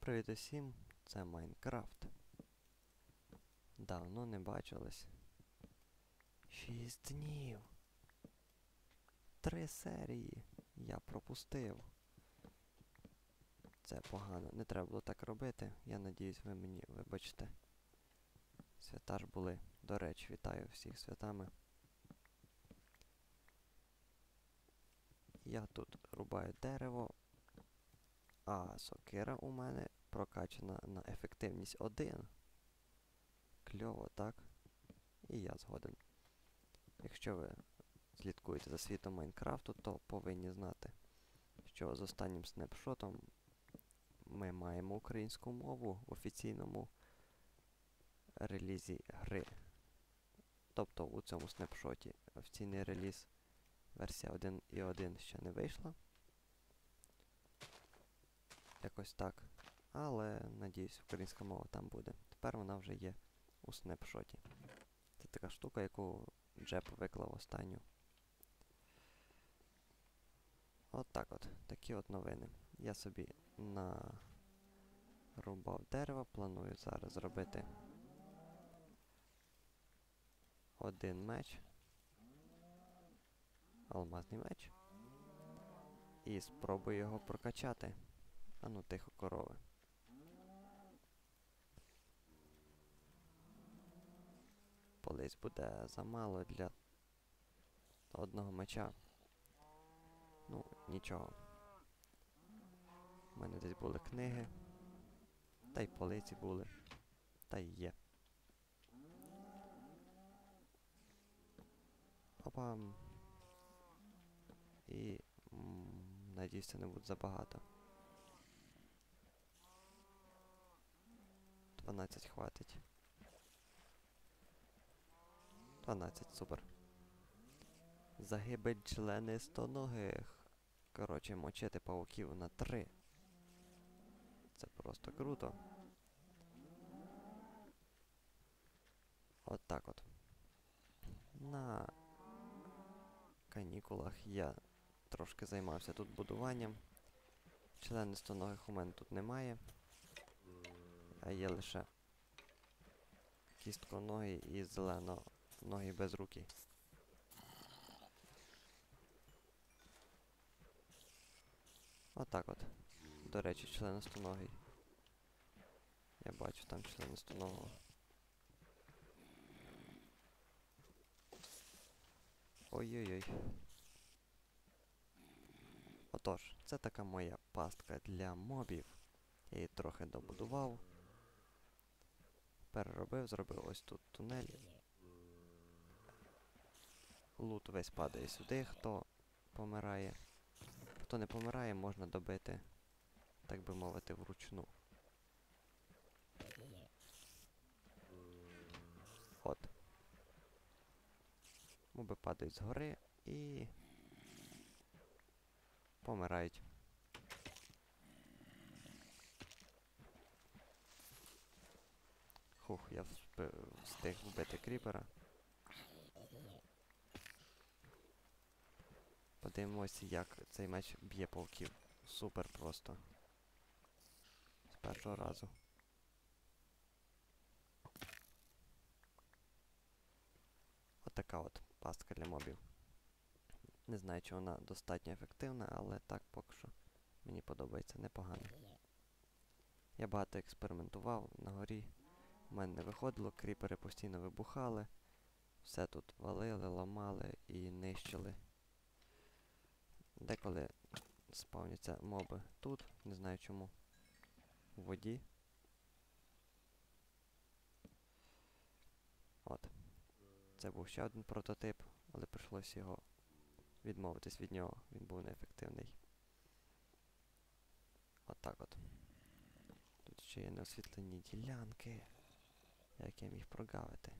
Привіт усім, це Майнкрафт. Давно не бачились. Шість днів. Три серії я пропустив. Це погано. Не треба було так робити. Я надіюсь, ви мені вибачте. Свята ж були. До речі, вітаю всіх святами. Я тут рубаю дерево, а сокира у мене прокачана на ефективність 1. Кльово, так? І я згоден. Якщо ви слідкуєте за світом Майнкрафту, то повинні знати, що з останнім снапшотом ми маємо українську мову в офіційному релізі гри. Тобто у цьому снапшоті офіційний реліз версія 1.1 ще не вийшла. Якось так. Але, надіюсь, українська мова там буде. Тепер вона вже є у снапшоті. Це така штука, яку Джеб виклав останню. От так от. Такі от новини. Я собі нарубав дерево, планую зараз зробити один меч. Алмазний меч. І спробую його прокачати. А ну тихо корови. Полись буде замало для одного меча. Ну, нічого. У мене десь були книги. Та й полиці були. Та й є. Опа. І... м, Надіюсь, це не буде забагато. 12 хватить. 12, супер. Загибель членистоногих. Коротше, мочити пауків на 3. Це просто круто. От так от. На канікулах я трошки займався тут будуванням. Членистоногих у мене тут немає. А є лише кістконогі і зелено ноги без руки. Отак от. До речі, членистоногий. Я бачу там членистоногого. Ой-ой-ой. Отож, це така моя пастка для мобів. Я її трохи добудував. Переробив, зробив ось тут тунель. Лут весь падає сюди, хто помирає. Хто не помирає, можна добити, так би мовити, вручну. От. Моби падають згори і помирають. Хух, я встиг вбити кріпера. Подивимося, як цей меч б'є пауків. Супер просто. З першого разу. Отака от пастка для мобів. Не знаю, чи вона достатньо ефективна, але так поки що мені подобається непогано. Я багато експериментував на горі. У мене не виходило, кріпери постійно вибухали. Все тут валили, ламали і нищили. Деколи спавняться моби тут, не знаю чому. У воді. От. Це був ще один прототип, але прийшлося його відмовитись від нього, він був неефективний. От так от. Тут ще є неосвітлені ділянки. Як я міг прогавити.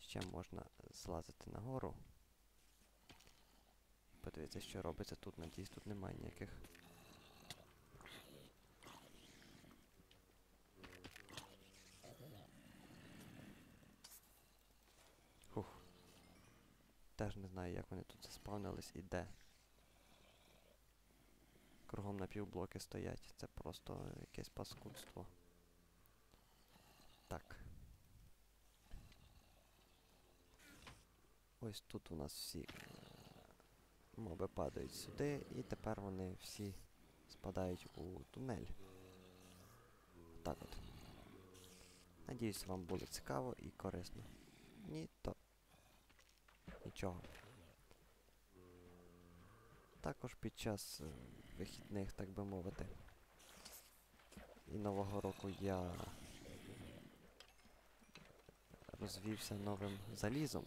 Ще можна злазити нагору. Подивіться, що робиться тут. Надіюсь, тут немає ніяких. Хух. Теж не знаю, як вони тут заспавнились і де. Кругом напівблоки стоять. Це просто якесь паскудство. Так. Ось тут у нас всі е, моби падають сюди, і тепер вони всі спадають у тунель. Так от. Надіюсь, вам було цікаво і корисно. Ні, то нічого. Також під час е, вихідних, так би мовити, і Нового року я розвівся новим залізом.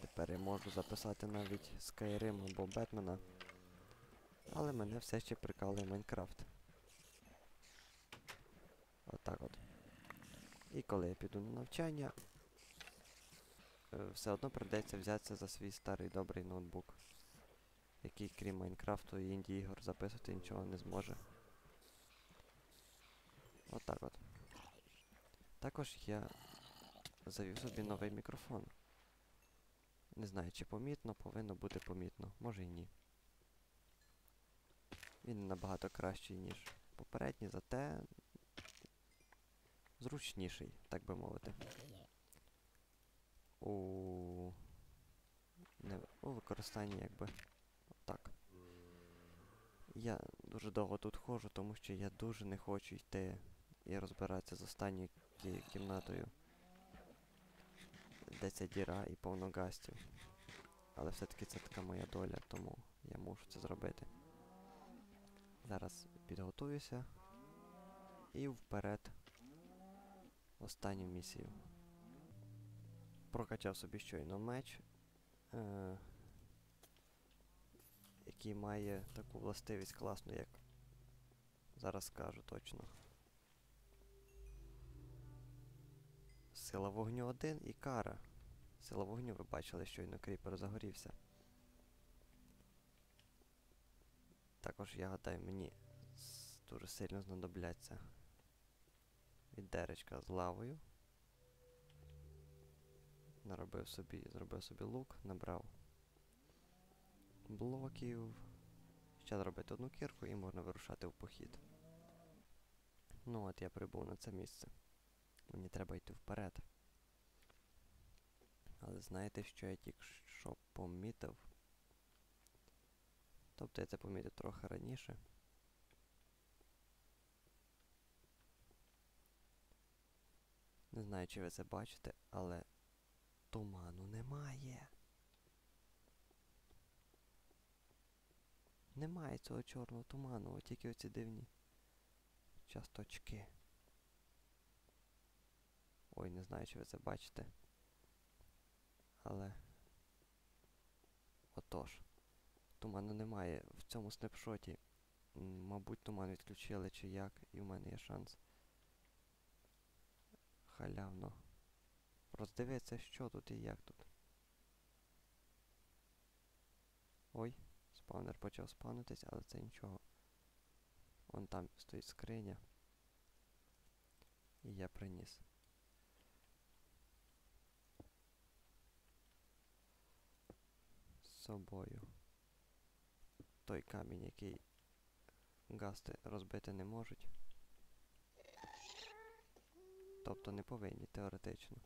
Тепер я можу записати навіть Skyrim або Бетмена. Але мене все ще прикалує Майнкрафт. Отак от. І коли я піду на навчання, е, все одно прийдеться взятися за свій старий добрий ноутбук, який крім Майнкрафту і інді ігор записувати нічого не зможе. Отак от. Також я завів собі новий мікрофон. Не знаю, чи помітно, повинно бути помітно, може і ні. Він набагато кращий, ніж попередній, зате зручніший, так би мовити. У, не, у використанні якби. Я дуже довго тут ходжу, тому що я дуже не хочу йти і розбиратися з останньою кі- кімнатою. Де ця діра і повно гастів. Але все-таки це така моя доля, тому я мушу це зробити. Зараз підготуюся і вперед останню місію. Прокачав собі щойно меч, е- який має таку властивість класну, як зараз скажу точно. Сила вогню 1 і кара. Сила вогню, ви бачили, щойно кріпер загорівся. Також я гадаю, мені дуже сильно знадобляться віддеречка з лавою. Наробив собі, зробив собі лук, набрав блоків. Ще зробити одну кірку і можна вирушати в похід. Ну от я прибув на це місце. Мені треба йти вперед. Але знаєте, що я тільки що помітив? Тобто я це помітив трохи раніше. Не знаю, чи ви це бачите, але туману немає. Немає цього чорного туману, от тільки оці дивні часточки. Ой, не знаю, чи ви це бачите. Але. Отож. Туману немає. В цьому снапшоті. Мабуть, туман відключили чи як, і в мене є шанс. Халявно. Роздивитися, що тут і як тут. Ой, спавнер почав спавнитись, але це нічого. Вон там стоїть скриня. І я приніс. З собою. Той камінь, який гасти розбити не можуть. Тобто не повинні теоретично.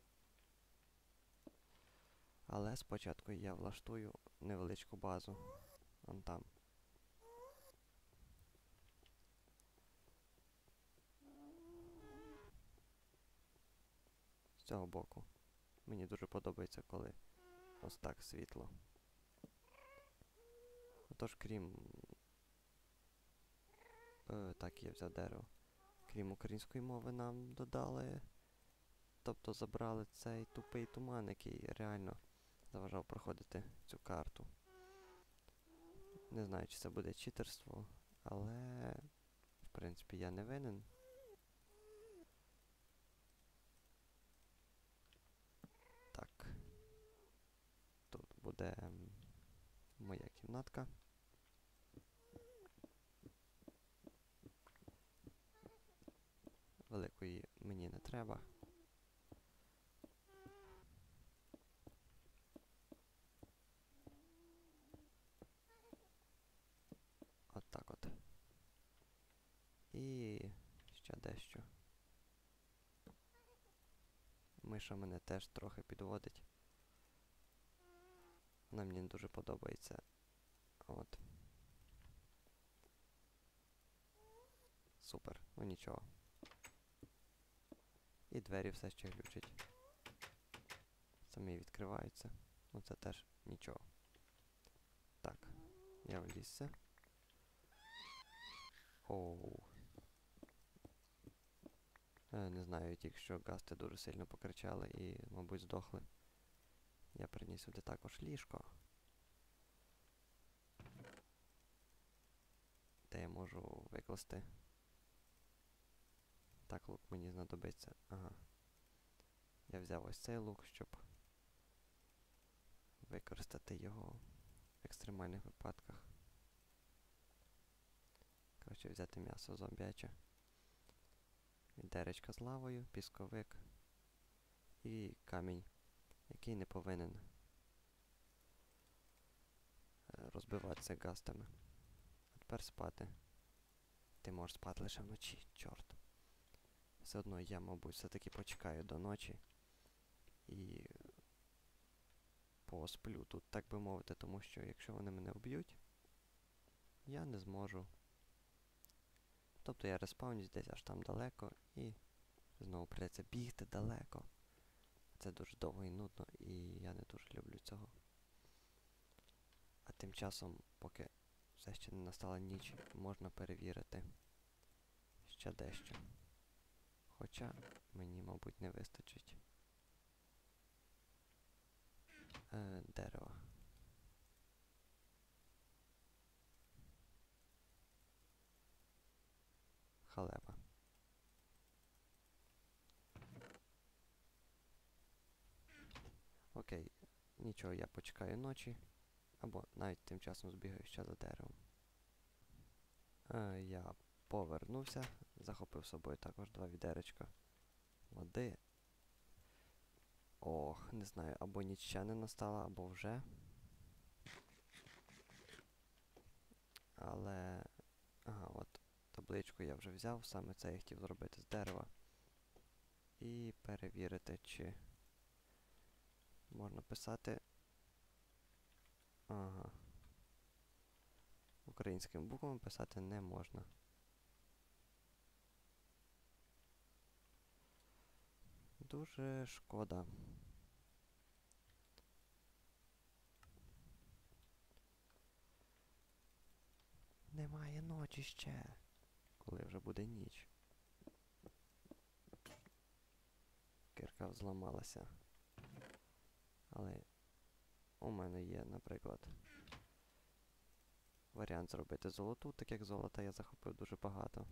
Але спочатку я влаштую невеличку базу. Вон там. З цього боку. Мені дуже подобається, коли ось так світло. Отож, крім. Е, так, я взяв дерево. Крім української мови, нам додали. Тобто забрали цей тупий туман, який реально заважав проходити цю карту. Не знаю, чи це буде читерство, але в принципі я не винен. Так. Тут буде моя кімнатка. Великої мені не треба. От так от. Миша мене теж трохи підводить. Вона мені не дуже подобається. От. Супер, ну нічого. І двері все ще глючать. Самі відкриваються. Ну це теж нічого. Так, я влізся. Оу. Е, не знаю, тільки що гасти дуже сильно покричали і, мабуть, здохли. Я приніс сюди також ліжко. Де я можу викласти. Так, лук мені знадобиться. Ага. Я взяв ось цей лук, щоб використати його в екстремальних випадках. Коротше, взяти м'ясо зомбяче. Відеречка з лавою, пісковик і камінь, який не повинен е, розбиватися гастами. А тепер спати. Ти можеш спати лише вночі, чорт. Все одно я, мабуть, все-таки почекаю до ночі і посплю тут, так би мовити, тому що якщо вони мене вб'ють, я не зможу. Тобто я респавнюсь десь аж там далеко і знову прийдеться бігти далеко. Це дуже довго і нудно, і я не дуже люблю цього. А тим часом, поки все ще не настала ніч, можна перевірити ще дещо. Хоча мені, мабуть, не вистачить е, дерева. Халепа. Окей, нічого, я почекаю ночі. Або навіть тим часом збігаю ще за деревом. Е, я повернувся, захопив з собою також два відеречка води. Ох, не знаю, або ніч ще не настала, або вже. Але... Ага, от табличку я вже взяв, саме це я хотів зробити з дерева. І перевірити, чи можна писати. Ага. Українськими буквами писати не можна. Дуже шкода. Немає ночі ще, коли вже буде ніч. Кирка зламалася. Але у мене є, наприклад, варіант зробити золоту, так як золота я захопив дуже багато.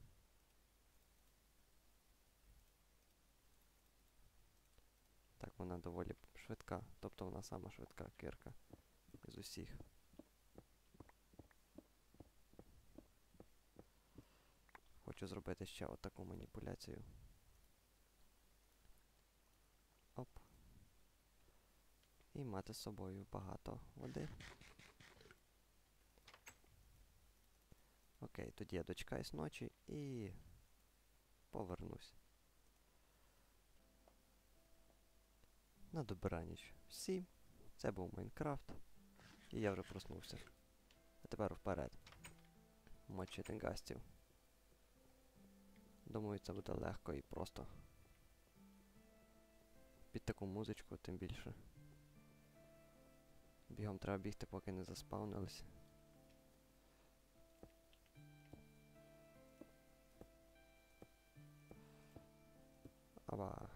Так, вона доволі швидка, тобто вона сама швидка кирка з усіх. Хочу зробити ще отаку маніпуляцію. Оп. І мати з собою багато води. Окей, тоді я дочекаюсь ночі і повернусь. На добраніч всім. Це був Майнкрафт. І я вже проснувся. А тепер вперед. Мочити гастів. Думаю, це буде легко і просто. Під таку музичку, тим більше. Бігом треба бігти, поки не заспавнились. Аба.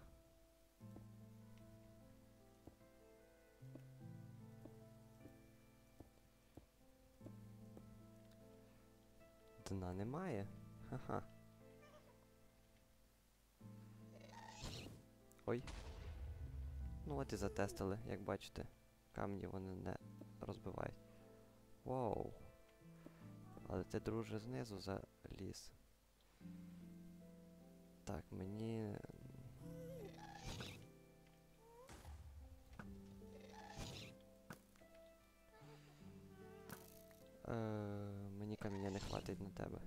Дна немає. Ха-ха. Ой. Ну от і затестили, як бачите. Камні вони не розбивають. Воу. Але ти, друже, знизу заліз. Так, мені. Е, мені каміння не хватить на тебе.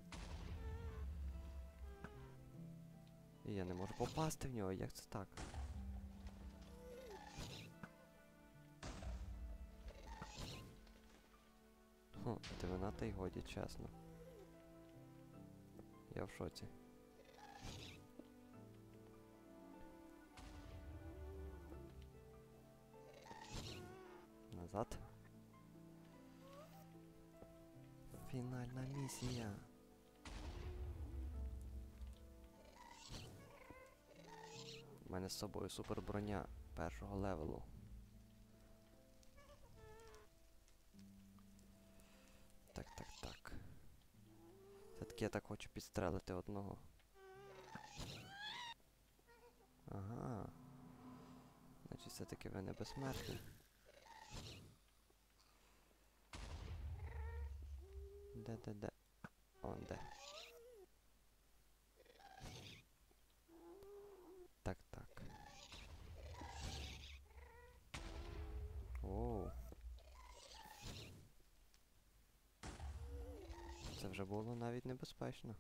І я не можу попасти в нього, як це так? Хм, дивина та й годі, чесно. Я в шоці. Назад. Фінальна місія. У мене з собою супер броня першого левелу. Так, так, так. Все-таки я так хочу підстрелити одного. Ага. Значить, все-таки ви не безсмертні. Де, де, де? Он де. Так, так. Оу. Це вже було навіть небезпечно.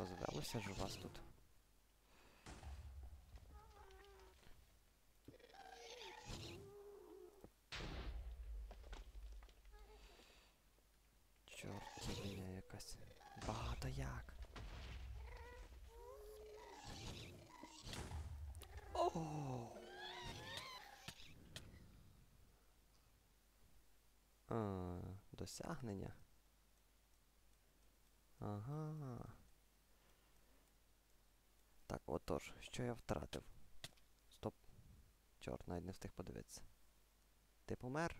Розвелося ж у вас тут. Чортівня якась. Багато як. О! А, досягнення. Ага. Так, отож, що я втратив? Стоп. Чорт, навіть не встиг подивитися. Ти помер?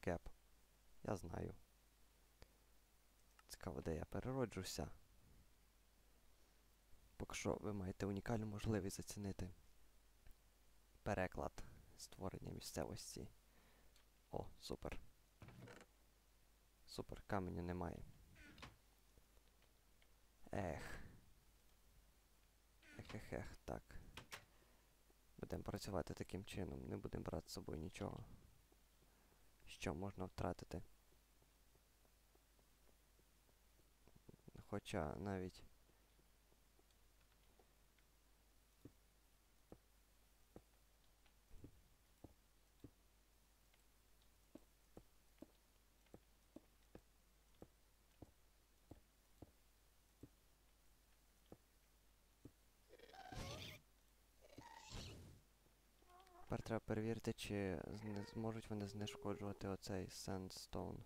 Кеп. Я знаю. Цікаво, де я перероджуся. Поки що ви маєте унікальну можливість зацінити переклад створення місцевості. О, супер. Супер, каменю немає. Ех. Ех-ех-ех, так. Будемо працювати таким чином, не будемо брати з собою нічого. Що можна втратити? Хоча навіть. Треба перевірити, чи зможуть вони знешкоджувати оцей Sandstone.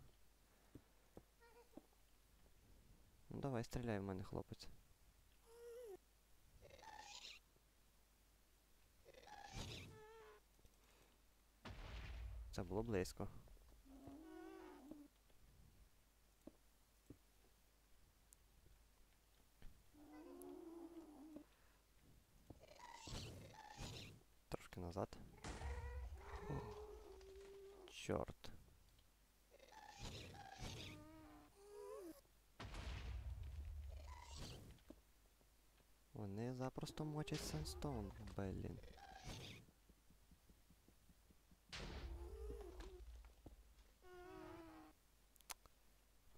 Ну давай, стріляй в мене, хлопець. Це було близько. Трошки назад. Чорт. Вони запросто мочать Сенстоун, блін.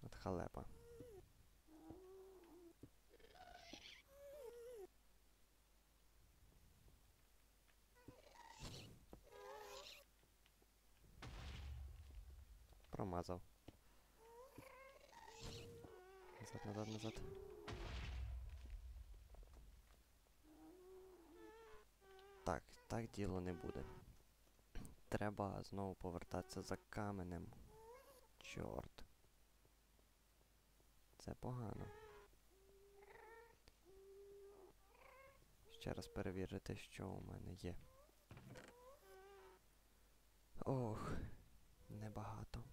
От халепа. Промазав. Назад, назад, назад. Так, діло не буде. Треба знову повертатися за каменем. Чорт. Це погано. Ще раз перевірити, що у мене є. Ох, небагато.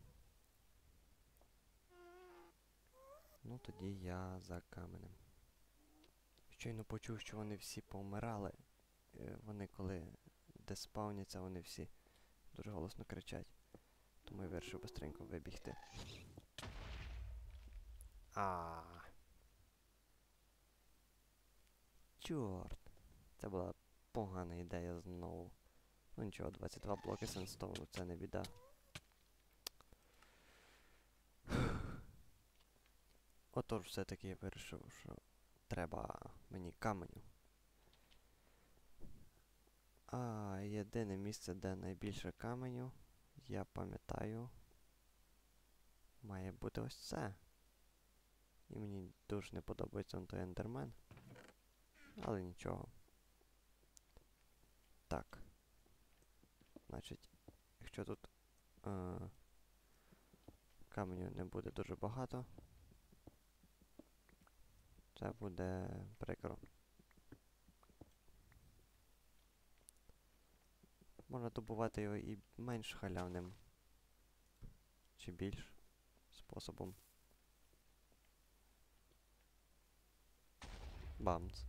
Ну тоді я за каменем. Щойно почув, що вони всі повмирали. Е, вони коли де спавняться, вони всі дуже голосно кричать. Тому я вирішив быстренько вибігти. А. Чорт. Це була погана ідея знову. Ну нічого, 22 блоки сенстоуну, це не біда. Отож, все-таки я вирішив, що треба мені каменю. А єдине місце, де найбільше каменю, я пам'ятаю, має бути ось це. І мені дуже не подобається той ендермен. Але нічого. Так. Значить, якщо тут е, каменю не буде дуже багато, це буде прикро. Можна добувати його і менш халявним. Чи більш способом. Бамц.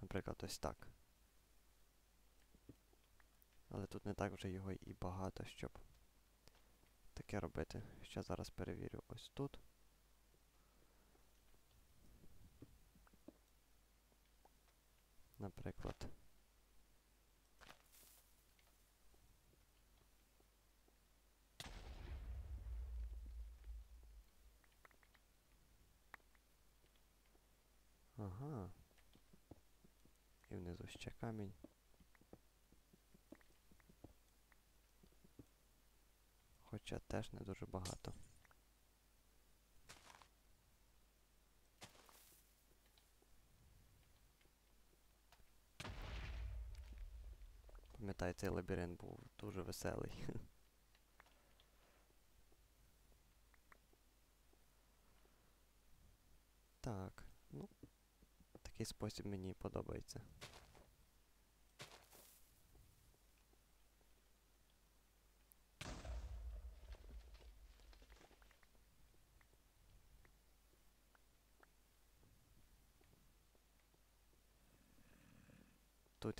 Наприклад, ось так. Але тут не так вже його і багато, щоб таке робити. Ще зараз перевірю ось тут. Наприклад. Ага. І внизу ще камінь. Хоча теж не дуже багато. Пам'ятаю, цей лабіринт був дуже веселий. Так, ну, такий спосіб мені подобається.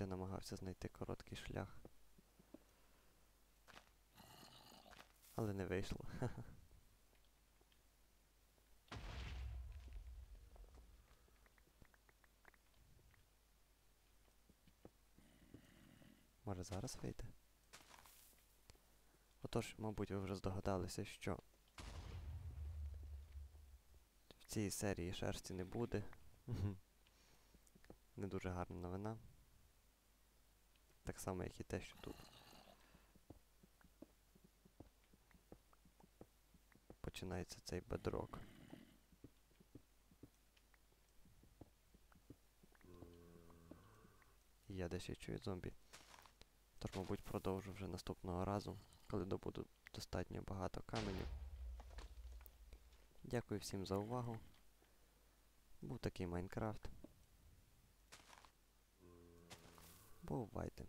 Я намагався знайти короткий шлях. Але не вийшло. Може зараз вийде? Отож, мабуть, ви вже здогадалися, що в цій серії шерсті не буде. Не дуже гарна новина. Так само, як і те, що тут. Починається цей бедрок. Я десь чую зомбі. Тож, мабуть, продовжу вже наступного разу, коли добуду достатньо багато каменів. Дякую всім за увагу. Був такий Майнкрафт. Бувайте.